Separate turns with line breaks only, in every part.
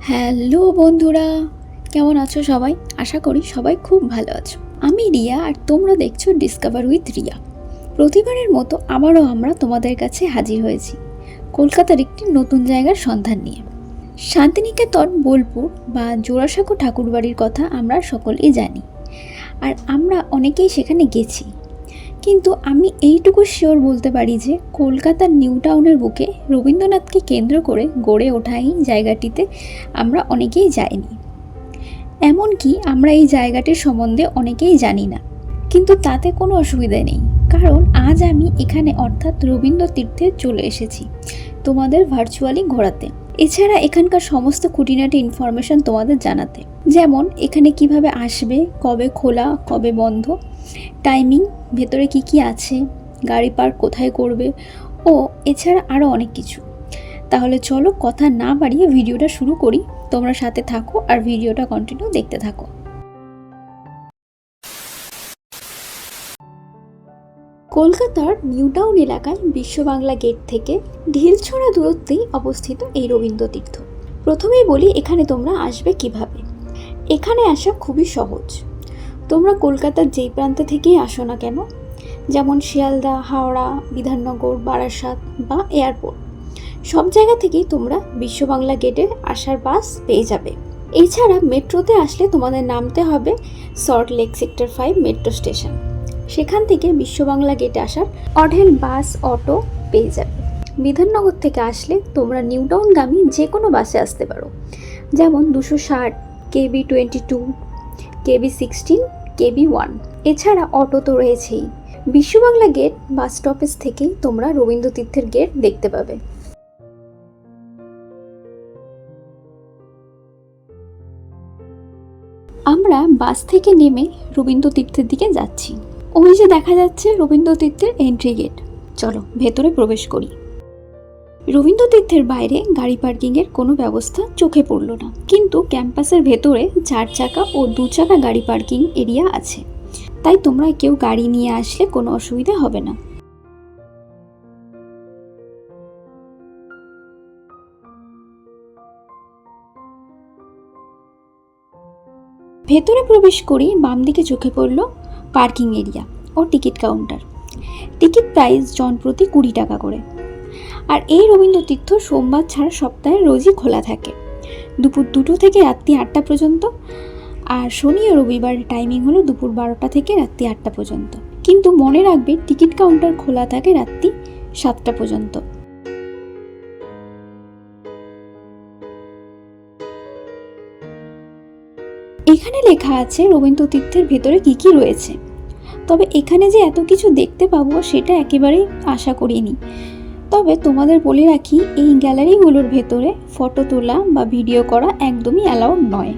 Hello বন্ধুরা, কেমন আছো সবাই? আশা করি সবাই খুব ভালো আছো। আমি রিয়া আর তোমরা দেখছ ডিসকভার উইথ রিয়া। প্রতিবারের মতো আবারও আমরা তোমাদের কাছে হাজির হয়েছি কলকাতার একটি নতুন জায়গার সন্ধান নিয়ে। শান্তিনিকেতন, বোলপুর বা জোড়াসাঁকো ঠাকুরবাড়ির কথা আমরা সকলেই জানি। আর আমরা অনেকেই সেখানে গেছি। কিন্তু আমি এইটুকু শিওর বলতে পারি যে কলকাতার নিউ টাউনের বুকে রবীন্দ্রনাথকে কেন্দ্র করে গড়ে ওঠা এই জায়গাটিতে আমরা অনেকেই যাইনি। এমনকি আমরা এই জায়গাটির সম্বন্ধে অনেকেই জানি না। কিন্তু তাতে কোনো অসুবিধা নেই। কারণ আজ আমি এখানে অর্থাৎ রবীন্দ্র তীর্থে চলে এসেছি তোমাদের ভার্চুয়ালি ঘোরাতে। এছাড়া এখানকার সমস্ত খুঁটিনাটি ইনফরমেশন তোমাদের জানাতে। যেমন এখানে কীভাবে আসবে, কবে খোলা, কবে বন্ধ টাইমিং ভেতরে কি কি আছে? গাড়ি পার্ক কোথায় করবে? ও, এছাড়া আরও অনেক কিছু। তাহলে চলো কথা না বাড়িয়ে ভিডিওটা শুরু করি। তোমরা সাথে থাকো আর ভিডিওটা কন্টিনিউ দেখতে থাকো। কলকাতার নিউ টাউন এলাকায় বিশ্ব বাংলা গেট থেকে ঢিলছড়া দূরত্বেই অবস্থিত এই রবীন্দ্র তীর্থ প্রথমেই বলি এখানে তোমরা আসবে কীভাবে? এখানে আসা খুবই সহজ। তোমরা কলকাতার যেই প্রান্ত থেকেই আসো না কেন? যেমন শিয়ালদা, হাওড়া, বিধাননগর, বারাসাত বা এয়ারপোর্ট। সব জায়গা থেকেই তোমরা বিশ্ব বাংলা গেটে আসার বাস পেয়ে যাবে। এছাড়া মেট্রোতে আসলে তোমাদের নামতে হবে Salt Lake sector five metro station. সেখান থেকে বিশ্ব বাংলা গেটে আসার অঢেল বাস, অটো পেয়ে যাবে। বিধাননগর থেকে আসলে তোমরা নিউটাউনগামী যে কোনো বাসে আসতে পারো। যেমন দুশো ষাট, KB twenty two KB sixteen, KB one. এছাড়া অটো তো রয়েছেই। বিশ্ববাংলা গেট বাস স্টপেজ থেকেই তোমরা রবীন্দ্র তীর্থের গেট দেখতে পাবে। আমরা বাস থেকে নেমে রবীন্দ্র তীর্থের দিকে যাচ্ছি। ওই যে দেখা যাচ্ছে রবীন্দ্র তীর্থের এন্ট্রি গেট চলো, ভেতরে প্রবেশ করি। রবীন্দ্র তীর্থের বাইরে গাড়ি পার্কিংয়ের কোনো ব্যবস্থা চোখে পড়ল না। কিন্তু ক্যাম্পাসের ভেতরে চার চাকা ও দু চাকা গাড়ি পার্কিং এরিয়া আছে। তাই তোমরা কেউ গাড়ি নিয়ে আসলে কোনো অসুবিধা হবে না। ভেতরে প্রবেশ করি বাম দিকে চোখে পড়ল পার্কিং এরিয়া ও টিকিট কাউন্টার। টিকিট প্রাইস জন প্রতি কুড়ি টাকা করে। আর এই রবীন্দ্র তীর্থ সোমবার ছাড়া সপ্তাহে রোজই খোলা থাকে। দুপুর দুটো থেকে রাত্রি আটটা পর্যন্ত আর শনি ও রবিবার টাইমিং হলো দুপুর বারোটা থেকে রাত্রি আটটা পর্যন্ত। কিন্তু মনে রাখবে, টিকিট কাউন্টার খোলা থাকে রাত্রি সাতটা পর্যন্ত। এখানে লেখা আছে রবীন্দ্র তীর্থের ভেতরে কি কি রয়েছে। তবে এখানে যে এত কিছু দেখতে পাবো সেটা একেবারেই আশা করিনি। তবে তোমাদের বলে রাখি, এই গ্যালারিগুলোর ভেতরে ফটো তোলা বা ভিডিও করা একদমই অ্যালাউড নয়।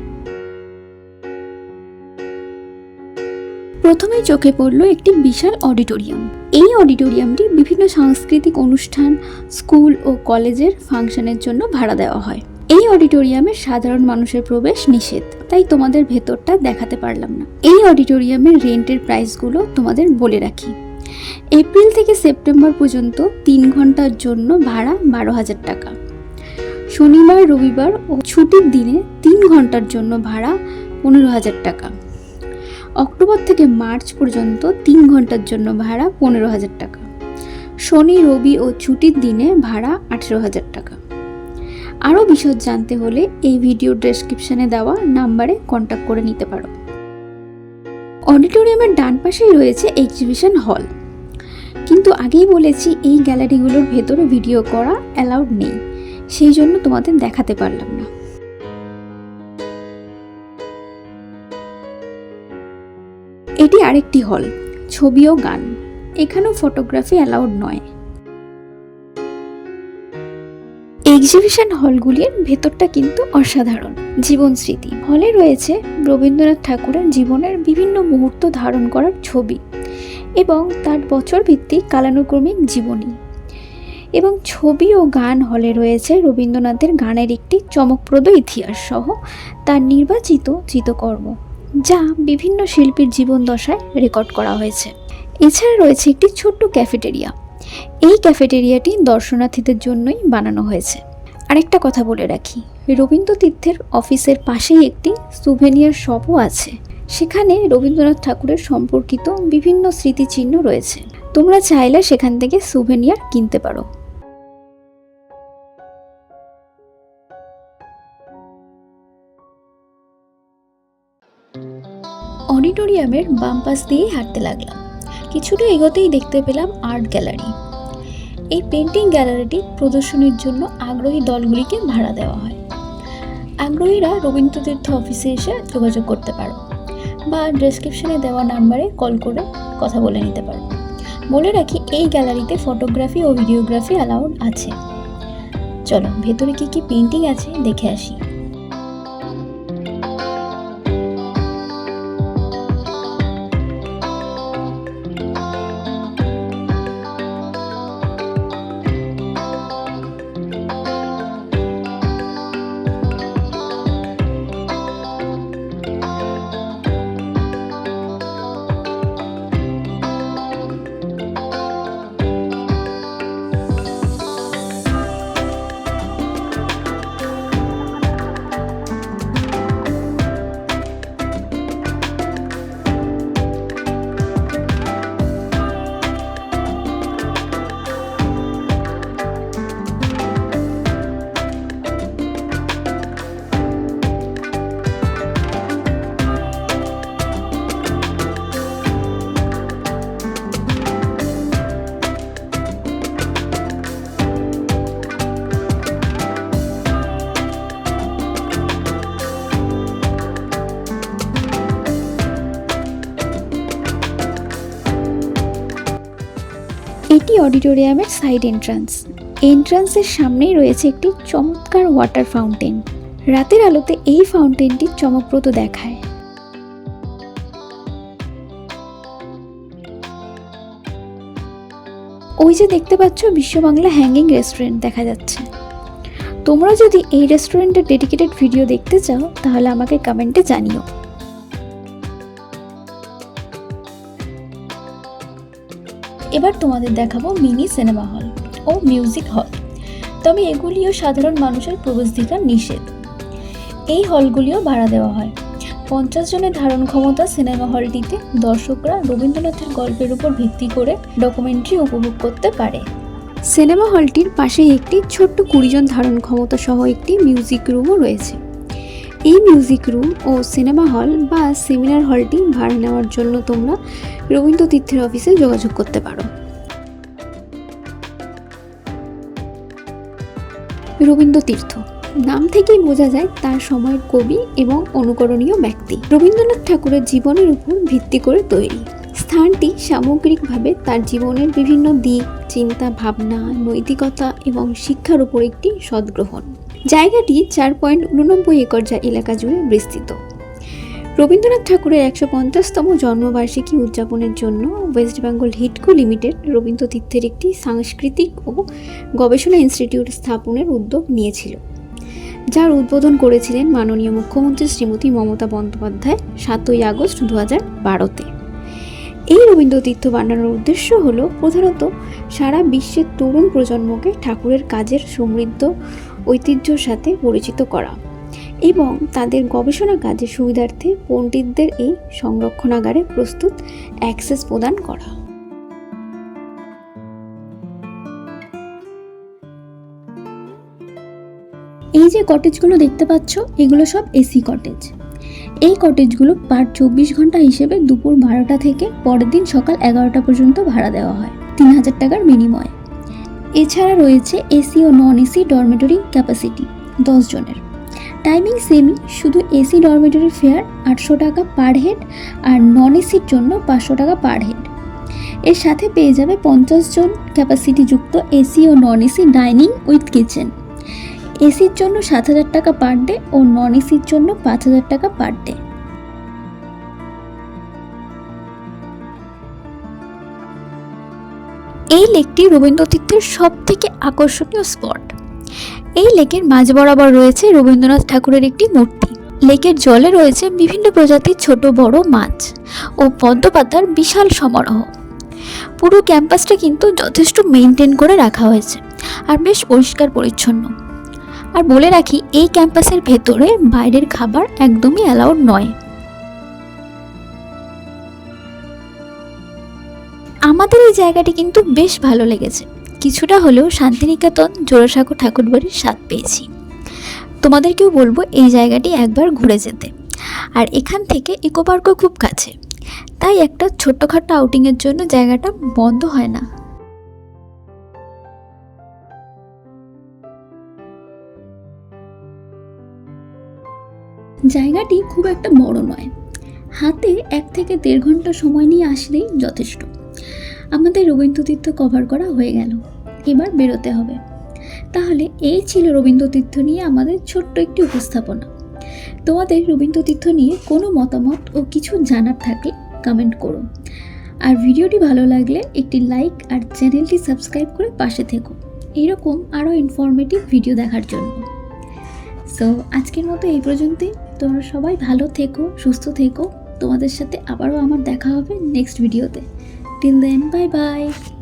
প্রথমেই চোখে পড়ল একটি বিশাল অডিটোরিয়াম। এই অডিটোরিয়ামটি বিভিন্ন সাংস্কৃতিক অনুষ্ঠান, স্কুল ও কলেজের ফাংশনের জন্য ভাড়া দেওয়া হয়। এই অডিটোরিয়ামে সাধারণ মানুষের প্রবেশ নিষেধ, তাই তোমাদের ভেতরটা দেখাতে পারলাম না। এই অডিটোরিয়ামের রেন্টের প্রাইসগুলো তোমাদের বলে রাখি। এপ্রিল থেকে সেপ্টেম্বর পর্যন্ত তিন ঘণ্টার জন্য ভাড়া বারো হাজার টাকা। শনিবার, রবিবার ও ছুটির দিনে তিন ঘণ্টার জন্য ভাড়া পনেরো হাজার টাকা। অক্টোবর থেকে মার্চ পর্যন্ত তিন ঘণ্টার জন্য ভাড়া পনেরো হাজার টাকা। শনি, রবি ও ছুটির দিনে ভাড়া আঠেরো হাজার টাকা। আরও বিশদ জানতে হলে এই ভিডিও ডেসক্রিপশনে দেওয়া নাম্বারে কন্ট্যাক্ট করে নিতে পারো। অডিটোরিয়ামের ডান পাশেই রয়েছে এক্সিবিশন হল। কিন্তু আগেই বলেছি, এই গ্যালারিগুলোর ভেতরে ভিডিও করা অ্যালাউড নেই। সেই জন্য তোমাদের দেখাতে পারলাম না। এটি আরেকটি হল, ছবি ও গান। এখানেও ফটোগ্রাফি অ্যালাউড নয়। এক্সিবিশন হলগুলির ভেতরটা কিন্তু অসাধারণ, জীবন স্মৃতি। হলে রয়েছে রবীন্দ্রনাথ ঠাকুরের জীবনের বিভিন্ন মুহূর্ত ধারণ করার ছবি। এবং তার বছর ভিত্তিক কালানুক্রমিক জীবনী। এবং ছবি ও গান হলে রয়েছে রবীন্দ্রনাথের গানের একটি চমকপ্রদ ইতিহাস সহ তার নির্বাচিত চিতকর্ম যা বিভিন্ন শিল্পীর জীবন দশায় রেকর্ড করা হয়েছে। এছাড়া রয়েছে একটি ছোট্ট ক্যাফেটেরিয়া। এই ক্যাফেটেরিয়াটি দর্শনার্থীদের জন্যই বানানো হয়েছে। আরেকটা কথা বলে রাখি রবীন্দ্র তীর্থের অফিসের পাশেই একটি সুভেনিয়ার শপও আছে। সেখানে রবীন্দ্রনাথ ঠাকুরের সম্পর্কিত বিভিন্ন স্মৃতিচিহ্ন রয়েছে। তোমরা চাইলে সেখান থেকে সুভেনিয়ার কিনতে পারো। অডিটোরিয়ামের বাম পাশ দিয়েই হাঁটতে লাগলাম। কিছুটা এগোতেই দেখতে পেলাম আর্ট গ্যালারি। এই পেন্টিং গ্যালারিটি প্রদর্শনীর জন্য আগ্রহী দলগুলিকে ভাড়া দেওয়া হয়। আগ্রহীরা রবীন্দ্রতীর্থ অফিসে এসে যোগাযোগ করতে পারো। বা ডেসক্রিপশনে দেওয়া নাম্বারে কল করে কথা বলে নিতে পারো। বলে রাখি, এই গ্যালারিতে ফটোগ্রাফি ও ভিডিওগ্রাফি অ্যালাউড আছে। চলো, ভেতরে কী কী পেন্টিং আছে দেখে আসি। অডিটোরিয়ামের সাইড এন্ট্রান্স। এন্ট্রান্সের সামনেই রয়েছে একটি চমৎকার ওয়াটার ফাউন্টেন। রাতের আলোতে এই ফাউন্টেনটি চমকপ্রদ দেখায়। ওই যে দেখতে পাচ্ছ, বিশ্ববাংলা হ্যাঙ্গিং রেস্টুরেন্ট দেখা যাচ্ছে। তোমরা যদি এই রেস্টুরেন্টের ডেডিকেটেড ভিডিও দেখতে চাও, তাহলে আমাকে কমেন্টে জানিও। এবার তোমাদের দেখাবো মিনি সিনেমা হল ও মিউজিক হল। তবে এগুলিও সাধারণ মানুষের প্রবেশাধিকার নিষেধ। এই হলগুলিও ভাড়া দেওয়া হয়। পঞ্চাশ জনের ধারণ ক্ষমতা সিনেমা হলটিতে দর্শকরা রবীন্দ্রনাথের গল্পের উপর ভিত্তি করে ডকুমেন্টারি উপভোগ করতে পারে। সিনেমা হলটির পাশেই একটি ছোট্ট কুড়িজন ধারণ ক্ষমতা সহ একটি মিউজিক রুমও রয়েছে। এই মিউজিক রুম ও সিনেমা হল বা সেমিনার হলটি ভাড়া নেওয়ার জন্য তোমরা রবীন্দ্র তীর্থের অফিসে যোগাযোগ করতে পারো। রবীন্দ্র তীর্থ নাম থেকেই বোঝা যায় তার সময়ের কবি এবং অনুকরণীয় ব্যক্তি। রবীন্দ্রনাথ ঠাকুরের জীবনের উপর ভিত্তি করে তৈরি। স্থানটি সামগ্রিকভাবে তার জীবনের বিভিন্ন দিক, চিন্তা, ভাবনা, নৈতিকতা এবং শিক্ষার উপর একটি সদ্গ্রহণ। জায়গাটি চার পয়েন্ট উননব্বই একর যা এলাকা জুড়ে বিস্তৃত। রবীন্দ্রনাথ ঠাকুরের একশো পঞ্চাশতম জন্মবার্ষিকী উদযাপনের জন্য ওয়েস্ট বেঙ্গল হিটকো লিমিটেড রবীন্দ্র তীর্থের একটি সাংস্কৃতিক ও গবেষণা ইনস্টিটিউট স্থাপনের উদ্যোগ নিয়েছিল, যার উদ্বোধন করেছিলেন মাননীয় মুখ্যমন্ত্রী শ্রীমতী মমতা বন্দ্যোপাধ্যায় সাতই আগস্ট দু হাজার বারোতে। এই রবীন্দ্র তীর্থ বানানোর উদ্দেশ্য হলো প্রধানত সারা বিশ্বের তরুণ প্রজন্মকে ঠাকুরের কাজের সমৃদ্ধ ঐতিহ্যর সাথে পরিচিত করা এবং তাদের গবেষণা কাজের সুবিধার্থে পণ্ডিতদের এই সংরক্ষণাগারে প্রস্তুত অ্যাক্সেস প্রদান করা। এই যে কটেজগুলো দেখতে পাচ্ছ, এগুলো সব এসি কটেজ। এই কটেজগুলো পার চব্বিশ ঘণ্টা হিসেবে দুপুর বারোটা থেকে পরের দিন সকাল এগারোটা পর্যন্ত ভাড়া দেওয়া হয়। তিন হাজার টাকার বিনিময়ে। এছাড়া রয়েছে এসি ও নন এসি ডরমেটরি ক্যাপাসিটি, দশ জনের। টাইমিং সেমই শুধু এসি ডরমেটরির ফেয়ার আটশো টাকা পার হেড আর নন এসির জন্য পাঁচশো টাকা পার হেড এর সাথে পেয়ে যাবে পঞ্চাশ জন ক্যাপাসিটি যুক্ত AC O non AC dining with kitchen. এসির জন্য সাত হাজার টাকা পার ডে ও নন এসির জন্য পাঁচ হাজার টাকা পার ডে এই লেকটি রবীন্দ্রতীর্থের সব থেকে আকর্ষণীয় স্পট। এই লেকের মাঝ বরাবর রয়েছে রবীন্দ্রনাথ ঠাকুরের একটি মূর্তি। লেকের জলে রয়েছে বিভিন্ন প্রজাতির ছোট বড় মাছ ও পদ্মপাতার বিশাল সমারোহ। পুরো ক্যাম্পাসটা কিন্তু যথেষ্ট মেনটেন করে রাখা হয়েছে আর বেশ পরিষ্কার পরিচ্ছন্ন। আর বলে রাখি, এই ক্যাম্পাসের ভেতরে বাইরের খাবার একদমই অ্যালাউড নয়। আমাদের এই জায়গাটি কিন্তু বেশ ভালো লেগেছে। কিছুটা হলেও শান্তিনিকেতন, জোড়াসাঁকো ঠাকুরবাড়ির স্বাদ পেয়েছি। তোমাদেরকেও বলব এই জায়গাটি একবার ঘুরে যেতে। আর এখান থেকে ইকো পার্কও খুব কাছে। তাই একটা ছোট্টখাটো আউটিংয়ের জন্য জায়গাটা বন্ধ হয় না। জায়গাটি খুব একটা বড় নয়। হাতে এক থেকে দেড় ঘণ্টা সময় নিয়ে আসলেই যথেষ্ট। আমাদের রবীন্দ্রতীর্থ কভার করা হয়ে গেল। এবার বেরোতে হবে। তাহলে এই ছিল রবীন্দ্রতীর্থ নিয়ে আমাদের ছোট্ট একটি উপস্থাপনা। তোমাদের রবীন্দ্রতীর্থ নিয়ে কোনো মতামত ও কিছু জানার থাকলে কমেন্ট করো। আর ভিডিওটি ভালো লাগলে একটি লাইক আর চ্যানেলটি সাবস্ক্রাইব করে পাশে থেকো। এরকম আরও ইনফরমেটিভ ভিডিও দেখার জন্য। সো আজকের মতো এই পর্যন্তই। তোমরা সবাই ভালো থেকো, সুস্থ থেকো। তোমাদের সাথে আবারও আমার দেখা হবে নেক্সট ভিডিওতে Till then, bye bye.